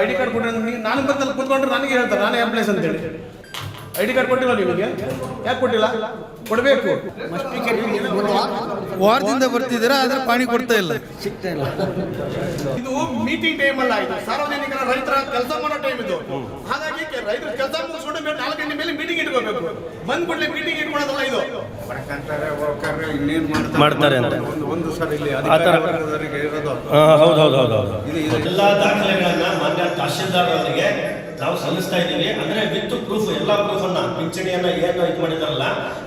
I D card ಕೊಟ್ಟರೆ ನಾನು ಬರ್ತಲ್ಲಿ ಕೂತ್ಕೊಂಡ್ರೆ ನನಗೆ ಹೇಳ್ತಾರೆ ನಾನು ಅಂತ ಹೇಳಿ ಐ ಡಿ ಕಾರ್ಡ್ ಕೊಟ್ಟಿಲ್ಲ ನಿಮಗೆ ಯಾಕೆ ಕೊಟ್ಟಿಲ್ಲ? ಕೊಡಬೇಕು. ವಾರದಿಂದ ಬರ್ತಿದ್ದೀರಾ ಆದ್ರೆ ಪಾಣಿ ಕೊಡ್ತಾ ಇಲ್ಲ. ಸಿಗ್ತಾ ಇಲ್ಲ ಇದು ಮೀಟಿಂಗ್ ಟೈಮ್ ಅಲ್ಲ ಇದು. ಸಾರ್ವಜನಿಕರ ರೈತರ ಕೆಲಸ ಮಾಡೋ ಟೈಮ್ ಇದು. ಹಾಗಾಗಿ ರೈತರು ಕೆಲಸ ಮುಗಿಸ್ಕೊಂಡು ಮೇಲೆ ನಾಲ್ಕು ಗಂಟೆ ಮೇಲೆ ಮೀಟಿಂಗ್ ಇಟ್ಕೋಬೇಕು. ಬಂದ್ ಕೂಡಲೇ ಮೀಟಿಂಗ್ ಇಟ್ಕೊಳ್ಳೋದಲ್ಲ ಇದು. ಮಾಡ್ತಾರೆ? ಅಂತ. ಒಂದು ಸಲ ಇಲ್ಲಿ ಹೌದು ಹೌದು ಹೌದು ಎಲ್ಲ ದಾಖಲೆಗಳನ್ನ ಮಾನ್ಯ ತಹಶೀಲ್ದಾರ್ ಅವರಿಗೆ ನಾವು ಸಲ್ಲಿಸ್ತಾ ಇದ್ದೀವಿ. ಅಂದ್ರೆ ವಿತ್ ಪ್ರೂಫ್ ಎಲ್ಲ ಪ್ರೂಫ್ ಅನ್ನ ಪಿಂಚಣಿಯನ್ನ ಏನು ಇದು ಮಾಡಿದಾರಲ್ಲ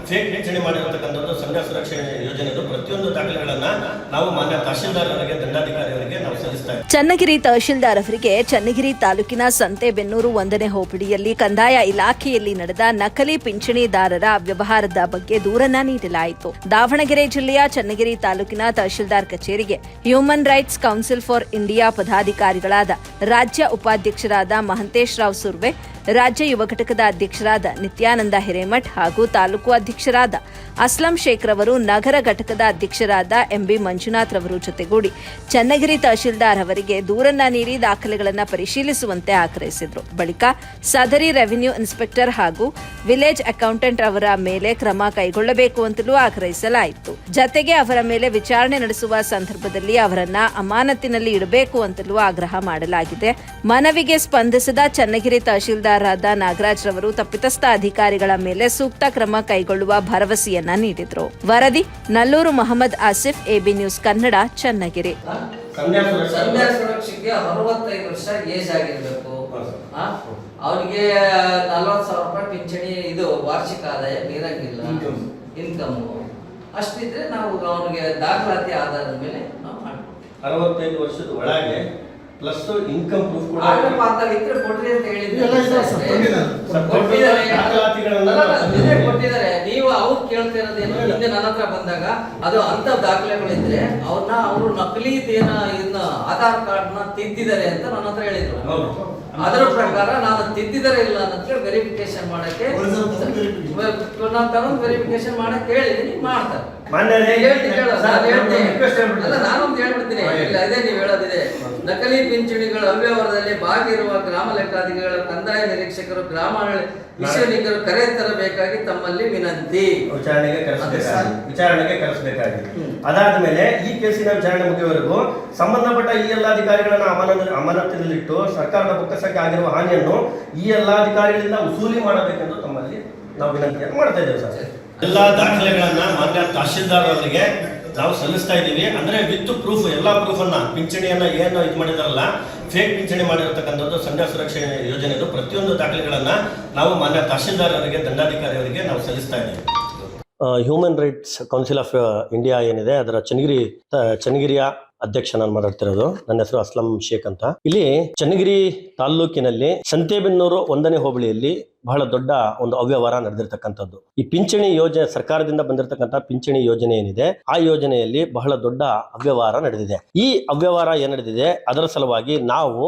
ಫೇಕ್ ಪಿಂಚಣಿ ಮಾಡಿರತಕ್ಕಂಥದ್ದು ಸಂಘ ಸುರಕ್ಷಣೆ ಯೋಜನೆದು ಪ್ರತಿಯೊಂದು ದಾಖಲೆಗಳನ್ನು ನಾವು ಮಾನ್ಯ ತಹಶೀಲ್ದಾರರಿಗೆ ದಂಡಾಧಿಕಾರಿಗಳಿಗೆ ನಾವು ಸಲ್ಲಿಸ್ತಾ ಇದ್ದೀವಿ. ಚನ್ನಗಿರಿ ತಹಶೀಲ್ದಾರ್ ಅವರಿಗೆ ಚನ್ನಗಿರಿ ತಾಲೂಕಿನ ಸಂತೆಬೆನ್ನೂರು ಒಂದನೇ ಹೋಬಳಿಯಲ್ಲಿ ಕಂದಾಯ ಇಲಾಖೆಯಲ್ಲಿ ನಡೆದ ನಕಲಿ ಪಿಂಚಣಿದಾರರ ವ್ಯವಹಾರದ ಬಗ್ಗೆ ದೂರನ್ನ ನೀಡಲಾಯಿತು. ದಾವಣಗೆರೆ ಜಿಲ್ಲೆಯ ಚನ್ನಗಿರಿ ತಾಲೂಕಿನ ತಹಶೀಲ್ದಾರ್ ಕಚೇರಿಗೆ human rights council for India ಪದಾಧಿಕಾರಿಗಳಾದ ರಾಜ್ಯ ಉಪಾಧ್ಯಕ್ಷರಾದ ಮಹಂತೇಶ್ ರಾವ್ ಸುರ್ವೆ, ರಾಜ್ಯ ಯುವ ಘಟಕದ ಅಧ್ಯಕ್ಷರಾದ ನಿತ್ಯಾನಂದ ಹಿರೇಮಠ್ ಹಾಗೂ ತಾಲೂಕು ಅಧ್ಯಕ್ಷರಾದ ಅಸ್ಲಂ ಶೇಖ್ ರವರು ನಗರ ಘಟಕದ ಅಧ್ಯಕ್ಷರಾದ ಎಂಬಿ ಮಂಜುನಾಥ್ ರವರು ಜೊತೆಗೂಡಿ ಚನ್ನಗಿರಿ ತಹಶೀಲ್ದಾರ್ ಅವರಿಗೆ ದೂರನ್ನ ನೀಡಿ ದಾಖಲೆಗಳನ್ನು ಪರಿಶೀಲಿಸುವಂತೆ ಆಗ್ರಹಿಸಿದರು. ಬಳಿಕ ಸದರಿ ರೆವಿನ್ಯೂ ಇನ್ಸ್ಪೆಕ್ಟರ್ ಹಾಗೂ ವಿಲೇಜ್ ಅಕೌಂಟೆಂಟ್ ಅವರ ಮೇಲೆ ಕ್ರಮ ಕೈಗೊಳ್ಳಬೇಕು ಅಂತಲೂ ಆಗ್ರಹಿಸಲಾಯಿತು. ಜತೆಗೆ ಅವರ ಮೇಲೆ ವಿಚಾರಣೆ ನಡೆಸುವ ಸಂದರ್ಭದಲ್ಲಿ ಅವರನ್ನ ಅಮಾನತಿನಲ್ಲಿ ಇಡಬೇಕು ಅಂತಲೂ ಆಗ್ರಹ ಮಾಡಲಾಗಿದೆ. ಮನವಿಗೆ ಸ್ಪಂದಿಸಿದ ಚನ್ನಗಿರಿ ಆದ ನಾಗರಾಜ್ ರವರು ತಪ್ಪಿತಸ್ಥ ಅಧಿಕಾರಿಗಳ ಮೇಲೆ ಸೂಕ್ತ ಕ್ರಮ ಕೈಗೊಳ್ಳುವ ಭರವಸೆಯನ್ನ ನೀಡಿದ್ರು. ವರದಿ ನಲ್ಲೂರು ಮೊಹಮ್ಮದ್ ಆಸಿಫ್ ಎಬಿ ನ್ಯೂಸ್ ಕನ್ನಡ ಚನ್ನಗಿರಿ. ಸುರಕ್ಷೆಗೆ ಅರವತ್ತೈದು ವರ್ಷ ಏಜ್ ಆಗಿರ್ಬೇಕು? ಅವ್ರಿಗೆ ನಲ್ವತ್ತು ಸಾವಿರ ರೂಪಾಯಿ ಪಿಂಚಣಿ ಇದು ವಾರ್ಷಿಕ ಆದಾಯ ಮೀರಂಗಿಲ್ಲ ಇನ್ಕಮ್ ಅಷ್ಟಿದ್ರೆ ನಾವು ಅವನಿಗೆ ದಾಖಲಾತಿ ಆಧಾರದ ಮೇಲೆ ನಾವು ಮಾಡ್ತೀವಿ ಅರವತ್ತೈದು ವರ್ಷದ ಒಳಗೆ ಪ್ಲಸ್ ಇನ್ಕಮ್ ಪ್ರೂಫ್ ಕೂಡ ಆಗಪ್ಪ ಅಂತ ಇದ್ರೆ ಕೊಡ್ರಿ ಅಂತ ಹೇಳಿದ್ರೆ ಎಲ್ಲ ಇದೆ ಸರ್, ತಂದಿದ್ದಾರೆ. ಕೊಟ್ಟಿದ್ದಾರೆ. ದಾಖಲಾತಿಗಳನ್ನ ಅಲ್ಲ, ಕೊಟ್ಟಿದ್ದಾರೆ. ನೀವು ಅವ್ರು ಕೇಳ್ತಿರೋದೇನು? ಹಿಂದೆ ನನ್ನ ಹತ್ರ ಬಂದಾಗ ಅದು ಅಂತ ದಾಖಲೆಗಳಿದ್ರೆ ಅವ್ರನ್ನ ಅವರು ನಕಲಿ ಏನ ಇದನ್ನ ಆಧಾರ್ ಕಾರ್ಡ್ನ ತಿದ್ದಿದ್ದಾರೆ ಅಂತ ನನ್ನ ಹತ್ರ ಹೇಳಿದ್ರು. ಹೌದು. ಅದರ ಪ್ರಕಾರ ನಾನು ತಿದ್ದಿದ್ದಾರೆ ಇಲ್ಲ ಅಂತ ವೆರಿಫಿಕೇಶನ್ ಮಾಡಕ್ಕೆ ನಾನು ತಗೊಂಡು ವೆರಿಫಿಕೇಶನ್ ಮಾಡಕ್ಕೆ ಹೇಳಿದೀನಿ ಮಾಡ್ತಾರೆ. ನಾನೊಂದು ಹೇಳ್ಬಿಡ್ತೀನಿ. ಇಲ್ಲ ಇದೇ ನೀವು ಹೇಳೋದಿದೆ. ನಕಲಿ ಪಿಂಚಣಿಗಳ ಅವ್ಯವಹಾರದಲ್ಲಿ ಭಾಗಿರುವ ಗ್ರಾಮ ಲೆಕ್ಕಾಧಿಕಾರಿಗಳ ಕಂದಾಯ ನಿರೀಕ್ಷಕರು ಗ್ರಾಮ ವಿಷಯನಿಕರು ಕರೆ ತರಬೇಕಾಗಿ ತಮ್ಮಲ್ಲಿ ವಿನಂತಿ. ವಿಚಾರಣೆಗೆ ಕರೆಸಬೇಕಾಗಿ ವಿಚಾರಣೆಗೆ ಕರೆಸಬೇಕಾಗಿದೆ ಅದಾದ ಮೇಲೆ ಈ ಕೇಸಿನ ವಿಚಾರಣೆ ಮುಗಿಯುವವರೆಗೂ ಸಂಬಂಧಪಟ್ಟ ಈ ಎಲ್ಲ ಅಧಿಕಾರಿಗಳನ್ನ ಅಮಾನತ ಅಮಾನತಿನಲ್ಲಿಟ್ಟು ಸರ್ಕಾರದ ಬೊಕ್ಕಸಕ್ಕೆ ಆಗಿರುವ ಹಾನಿಯನ್ನು ಈ ಎಲ್ಲ ಅಧಿಕಾರಿಗಳಿಂದ ವಸೂಲಿ ಮಾಡಬೇಕೆಂದು ತಮ್ಮಲ್ಲಿ ನಾವು ವಿನಂತಿಯನ್ನು ಮಾಡ್ತಾ ಇದ್ದೇವೆ ಸರ್. ಎಲ್ಲ ದಾಖಲೆಗಳನ್ನ ಮಾನ್ಯ ತಹಶೀಲ್ದಾರ್ ಅವರಿಗೆ ನಾವು ಸಲ್ಲಿಸ್ತಾ ಇದ್ದೀವಿ. ಅಂದ್ರೆ ವಿತ್ ಪ್ರೂಫ್ ಎಲ್ಲ ಪ್ರೂಫ್ ಅನ್ನ, ಪಿಂಚಣಿಯನ್ನ ಏನು ಇದು ಮಾಡಿದಾರಲ್ಲ ಫೇಕ್ ಪಿಂಚಣಿ ಮಾಡಿರ್ತಕ್ಕಂಥದ್ದು ಸಂಧ್ಯಾ ಸುರಕ್ಷೆ ಯೋಜನೆದು ಪ್ರತಿಯೊಂದು ದಾಖಲೆಗಳನ್ನ ನಾವು ಮಾನ್ಯ ತಹಶೀಲ್ದಾರರಿಗೆ, ದಂಡಾಧಿಕಾರಿಯವರಿಗೆ ನಾವು ಸಲ್ಲಿಸ್ತಾ ಇದ್ದೀವಿ. Human rights council of India ಏನಿದೆ, ಅದರ ಚನ್ನಗಿರಿ ಚನ್ನಗಿರಿಯ ಅಧ್ಯಕ್ಷ ನಾನು ಮಾತಾಡ್ತಿರೋದು. ನನ್ನ ಹೆಸರು ಅಸ್ಲಂ ಶೇಖ್ ಅಂತ. ಇಲ್ಲಿ ಚನ್ನಗಿರಿ ತಾಲ್ಲೂಕಿನಲ್ಲಿ ಸಂತೆಬೆನ್ನೂರು ಒಂದನೇ ಹೋಬಳಿಯಲ್ಲಿ ಬಹಳ ದೊಡ್ಡ ಒಂದು ಅವ್ಯವಹಾರ ನಡೆದಿರ್ತಕ್ಕಂಥದ್ದು. ಈ ಪಿಂಚಣಿ ಯೋಜನೆ, ಸರ್ಕಾರದಿಂದ ಬಂದಿರತಕ್ಕಂಥ ಪಿಂಚಣಿ ಯೋಜನೆ ಏನಿದೆ, ಆ ಯೋಜನೆಯಲ್ಲಿ ಬಹಳ ದೊಡ್ಡ ಅವ್ಯವಹಾರ ನಡೆದಿದೆ. ಈ ಅವ್ಯವಹಾರ ಏನ್ ನಡೆದಿದೆ, ಅದರ ಸಲುವಾಗಿ ನಾವು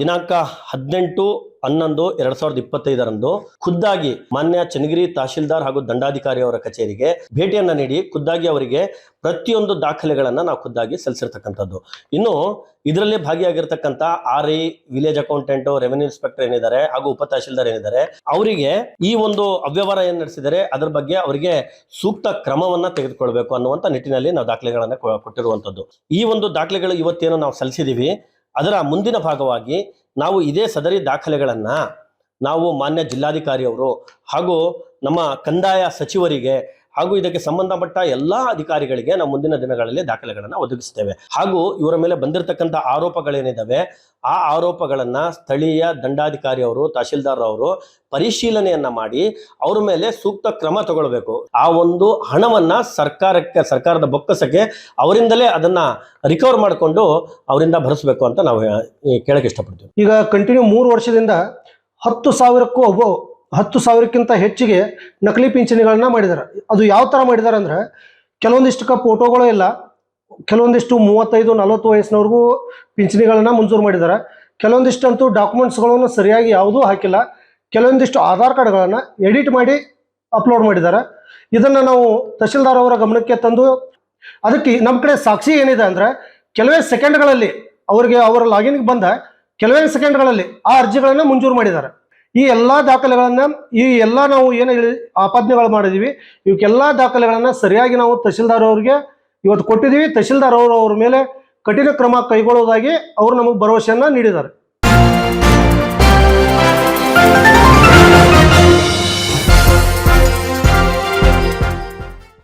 ದಿನಾಂಕ ಹದಿನೆಂಟು, ಹನ್ನೊಂದು, ಎರಡ್ ಸಾವಿರದ ಇಪ್ಪತ್ತೈದರಂದು ಖುದ್ದಾಗಿ ಮಾನ್ಯ ಚನ್ನಗಿರಿ ತಹಶೀಲ್ದಾರ್ ಹಾಗೂ ದಂಡಾಧಿಕಾರಿ ಅವರ ಕಚೇರಿಗೆ ಭೇಟಿಯನ್ನ ನೀಡಿ ಖುದ್ದಾಗಿ ಅವರಿಗೆ ಪ್ರತಿಯೊಂದು ದಾಖಲೆಗಳನ್ನ ನಾವು ಖುದ್ದಾಗಿ ಸಲ್ಲಿಸಿರ್ತಕ್ಕಂಥದ್ದು. ಇನ್ನು ಇದರಲ್ಲಿ ಭಾಗಿಯಾಗಿರ್ತಕ್ಕಂಥ R I village accountant, revenue inspector ಏನಿದ್ದಾರೆ ಹಾಗೂ ಉಪ ತಹಶೀಲ್ದಾರ್ ಏನಿದ್ದಾರೆ ಅವರಿಗೆ ಈ ಒಂದು ಅವ್ಯವಹಾರ ಏನ್ ನಡೆಸಿದರೆ ಅದರ ಬಗ್ಗೆ ಅವರಿಗೆ ಸೂಕ್ತ ಕ್ರಮವನ್ನ ತೆಗೆದುಕೊಳ್ಬೇಕು ಅನ್ನುವಂತ ನಿಟ್ಟಿನಲ್ಲಿ ನಾವು ದಾಖಲೆಗಳನ್ನ ಕೊಟ್ಟಿರುವಂತದ್ದು ಈ ಒಂದು ದಾಖಲೆಗಳು ಇವತ್ತೇನು ನಾವು ಸಲ್ಲಿಸಿದೀವಿ. ಅದರ ಮುಂದಿನ ಭಾಗವಾಗಿ ನಾವು ಇದೇ ಸದರಿ ದಾಖಲೆಗಳನ್ನ ನಾವು ಮಾನ್ಯ ಜಿಲ್ಲಾಧಿಕಾರಿಯವರು ಹಾಗೂ ನಮ್ಮ ಕಂದಾಯ ಸಚಿವರಿಗೆ ಹಾಗೂ ಇದಕ್ಕೆ ಸಂಬಂಧಪಟ್ಟ ಎಲ್ಲಾ ಅಧಿಕಾರಿಗಳಿಗೆ ನಾವು ಮುಂದಿನ ದಿನಗಳಲ್ಲಿ ದಾಖಲೆಗಳನ್ನು ಒದಗಿಸ್ತೇವೆ. ಹಾಗೂ ಇವರ ಮೇಲೆ ಬಂದಿರತಕ್ಕಂಥ ಆರೋಪಗಳೇನಿದ್ದಾವೆ ಆ ಆರೋಪಗಳನ್ನ ಸ್ಥಳೀಯ ದಂಡಾಧಿಕಾರಿ ಅವರು, ತಹಶೀಲ್ದಾರ್ ಅವರು ಪರಿಶೀಲನೆಯನ್ನ ಮಾಡಿ ಅವ್ರ ಮೇಲೆ ಸೂಕ್ತ ಕ್ರಮ ತಗೊಳ್ಬೇಕು. ಆ ಒಂದು ಹಣವನ್ನ ಸರ್ಕಾರಕ್ಕೆ, ಸರ್ಕಾರದ ಬೊಕ್ಕಸಕ್ಕೆ ಅವರಿಂದಲೇ ಅದನ್ನ ರಿಕವರ್ ಮಾಡಿಕೊಂಡು ಅವರಿಂದ ಭರಿಸಬೇಕು ಅಂತ ನಾವು ಕೇಳಕ್ಕೆ ಇಷ್ಟಪಡ್ತೀವಿ. ಈಗ ಕಂಟಿನ್ಯೂ ಮೂರು ವರ್ಷದಿಂದ ಹತ್ತು ಸಾವಿರಕ್ಕೂ ಹತ್ತು ಸಾವಿರಕ್ಕಿಂತ ಹೆಚ್ಚಿಗೆ ನಕಲಿ ಪಿಂಚಣಿಗಳನ್ನ ಮಾಡಿದ್ದಾರೆ ಅದು ಯಾವ ಥರ ಮಾಡಿದ್ದಾರೆ ಅಂದರೆ ಕೆಲವೊಂದಿಷ್ಟು ಫೋಟೋಗಳು ಇಲ್ಲ. ಕೆಲವೊಂದಿಷ್ಟು ಮೂವತ್ತೈದು, ನಲವತ್ತು ವಯಸ್ಸಿನವರೆಗೂ ಪಿಂಚಣಿಗಳನ್ನ ಮಂಜೂರು ಮಾಡಿದ್ದಾರೆ ಕೆಲವೊಂದಿಷ್ಟಂತೂ ಡಾಕ್ಯುಮೆಂಟ್ಸ್ಗಳನ್ನು ಸರಿಯಾಗಿ ಯಾವುದೂ ಹಾಕಿಲ್ಲ. ಕೆಲವೊಂದಿಷ್ಟು ಆಧಾರ್ ಕಾರ್ಡ್ಗಳನ್ನು ಎಡಿಟ್ ಮಾಡಿ ಅಪ್ಲೋಡ್ ಮಾಡಿದ್ದಾರೆ ಇದನ್ನು ನಾವು ತಹಶೀಲ್ದಾರ್ ಅವರ ಗಮನಕ್ಕೆ ತಂದು ಅದಕ್ಕೆ ನಮ್ಮ ಕಡೆ ಸಾಕ್ಷಿ ಏನಿದೆ ಅಂದರೆ ಕೆಲವೇ ಸೆಕೆಂಡ್ಗಳಲ್ಲಿ ಅವರಿಗೆ ಅವರ ಲಾಗಿನ್ಗೆ ಬಂದ ಕೆಲವೇ ಸೆಕೆಂಡ್ಗಳಲ್ಲಿ ಆ ಅರ್ಜಿಗಳನ್ನು ಮಂಜೂರು ಮಾಡಿದ್ದಾರೆ ಈ ಎಲ್ಲಾ ದಾಖಲೆಗಳನ್ನ, ಈ ಎಲ್ಲ ನಾವು ಏನು ಆಪಾದನೆಗಳು ಮಾಡಿದೀವಿ, ಇವಕ್ಕೆಲ್ಲಾ ದಾಖಲೆಗಳನ್ನ ಸರಿಯಾಗಿ ನಾವು ತಹಶೀಲ್ದಾರ್ ಅವರಿಗೆ ಇವತ್ತು ಕೊಟ್ಟಿದ್ದೀವಿ ತಹಶೀಲ್ದಾರ್ ಅವರು ಅವ್ರ ಮೇಲೆ ಕಠಿಣ ಕ್ರಮ ಕೈಗೊಳ್ಳುವುದಾಗಿ ಅವರು ನಮಗೆ ಭರವಸೆಯನ್ನ ನೀಡಿದ್ದಾರೆ.